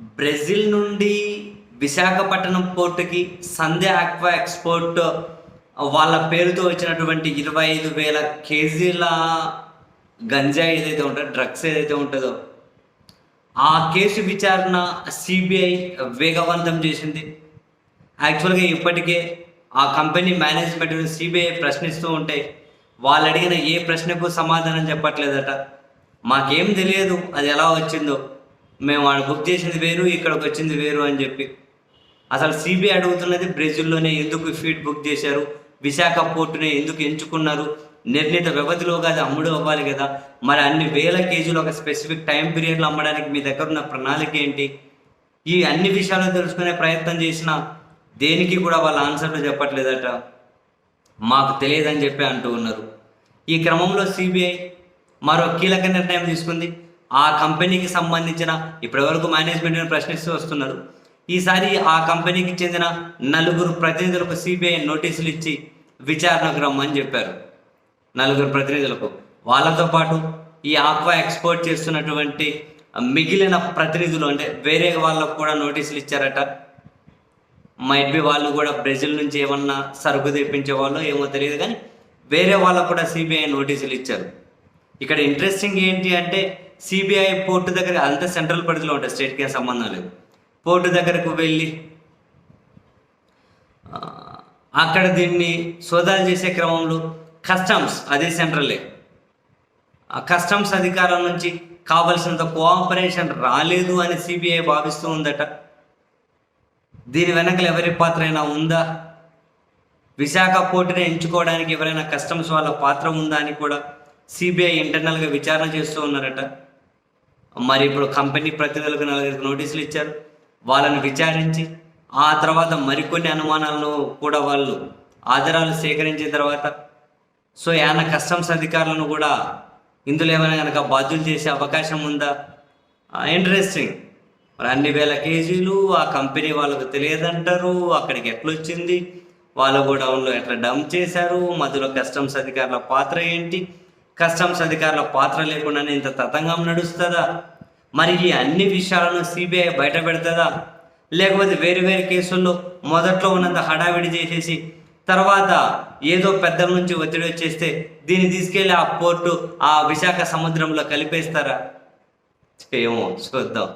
Brazil నుండి విశాఖపట్నం పోర్టుకి సంధ్య aqua export వాళ్ళ పేరుతో వచ్చినటువంటి ఇరవై ఐదు వేల కేజీల గంజా ఏదైతే ఉంటుందో డ్రగ్స్ ఏదైతే ఉంటుందో ఆ కేసు విచారణ సిబిఐ వేగవంతం చేసింది. యాక్చువల్గా ఇప్పటికే ఆ కంపెనీ మేనేజ్మెంట్ను సిబిఐ ప్రశ్నిస్తూ ఉంటే వాళ్ళు అడిగిన ఏ ప్రశ్నకు సమాధానం చెప్పట్లేదట. మాకేం తెలియదు అది ఎలా వచ్చిందో. మేము వాడు బుక్ చేసింది వేరు ఇక్కడికి వచ్చింది వేరు అని చెప్పి. అసలు సిబిఐ అడుగుతున్నది బ్రెజిల్లోనే ఎందుకు ఫీడ్ బుక్ చేశారు? విశాఖ పోర్టునే ఎందుకు ఎంచుకున్నారు? నిర్ణీత వ్యవధిలోగా అది అమ్ముడు అవ్వాలి కదా. మరి అన్ని వేల కేజీలు ఒక స్పెసిఫిక్ టైం పీరియడ్లో అమ్మడానికి మీ దగ్గర ఉన్న ప్రణాళిక ఏంటి? ఈ అన్ని విషయాలు తెలుసుకునే ప్రయత్నం చేసినా దేనికి కూడా వాళ్ళ ఆన్సర్లు చెప్పట్లేదట. మాకు తెలియదని చెప్పి అంటూ ఉన్నారు. ఈ క్రమంలో సిబిఐ మరో కీలక నిర్ణయం తీసుకుంది. ఆ కంపెనీకి సంబంధించిన ఇప్పటివరకు మేనేజ్మెంట్ని ప్రశ్నిస్తూ వస్తున్నారు. ఈసారి ఆ కంపెనీకి చెందిన నలుగురు ప్రతినిధులకు సిబిఐ నోటీసులు ఇచ్చి విచారణకు రమ్మని చెప్పారు. నలుగురు ప్రతినిధులకు. వాళ్ళతో పాటు ఈ ఆక్వా ఎక్స్పోర్ట్ చేస్తున్నటువంటి మిగిలిన ప్రతినిధులు అంటే వేరే వాళ్ళకు కూడా నోటీసులు ఇచ్చారట. మైట్ బి వాళ్ళు కూడా బ్రెజిల్ నుంచి ఏమన్నా సరుకు తెప్పించే వాళ్ళు ఏమో తెలియదు కానీ వేరే వాళ్ళకు కూడా సిబిఐ నోటీసులు ఇచ్చారు. ఇక్కడ ఇంట్రెస్టింగ్ ఏంటి అంటే సిబిఐ పోర్టు దగ్గర అంత సెంట్రల్ పరిధిలో ఉంటుంది స్టేట్కి ఏం సంబంధం లేదు. పోర్టు దగ్గరకు వెళ్ళి అక్కడ దీన్ని సోదాలు చేసే క్రమంలో కస్టమ్స్ అదే సెంట్రలే. కస్టమ్స్ అధికారం నుంచి కావలసినంత కోఆపరేషన్ రాలేదు అని సిబిఐ భావిస్తూ ఉందట. దీని వెనకలు ఎవరి పాత్ర అయినా ఉందా? విశాఖ పోర్టుని ఎంచుకోవడానికి ఎవరైనా కస్టమ్స్ వాళ్ళ పాత్ర ఉందా అని కూడా సిబిఐ ఇంటర్నల్గా విచారణ చేస్తూ ఉన్నారట. మరి ఇప్పుడు కంపెనీ ప్రతినిధులకు నలుగురికి నోటీసులు ఇచ్చారు. వాళ్ళని విచారించి ఆ తర్వాత మరికొన్ని అనుమానాలను కూడా వాళ్ళు ఆధారాలు సేకరించిన తర్వాత సో ఏమైనా కస్టమ్స్ అధికారులను కూడా ఇందులో ఏమైనా కనుక బాధ్యులు చేసే అవకాశం ఉందా? ఇంట్రెస్టింగ్ మరి అన్ని వేల కేజీలు ఆ కంపెనీ వాళ్ళకు తెలియదంటారు. అక్కడికి ఎట్లొచ్చింది? వాళ్ళ గోడౌన్లో ఎట్లా డంప్ చేశారు? మధ్యలో కస్టమ్స్ అధికారుల పాత్ర ఏంటి? కస్టమ్స్ అధికారుల పాత్ర లేకుండానే ఇంత తతంగం నడుస్తుందా? మరి ఈ అన్ని విషయాలను సిబిఐ బయట పెడుతుందా? లేకపోతే వేరు వేరు కేసుల్లో మొదట్లో ఉన్నంత హడావిడి చేసేసి తర్వాత ఏదో పెద్ద నుంచి ఒత్తిడి వచ్చేస్తే దీన్ని తీసుకెళ్ళి ఆ పోర్టు ఆ విశాఖ సముద్రంలో కలిపేస్తారా? ఏమో చూద్దాం.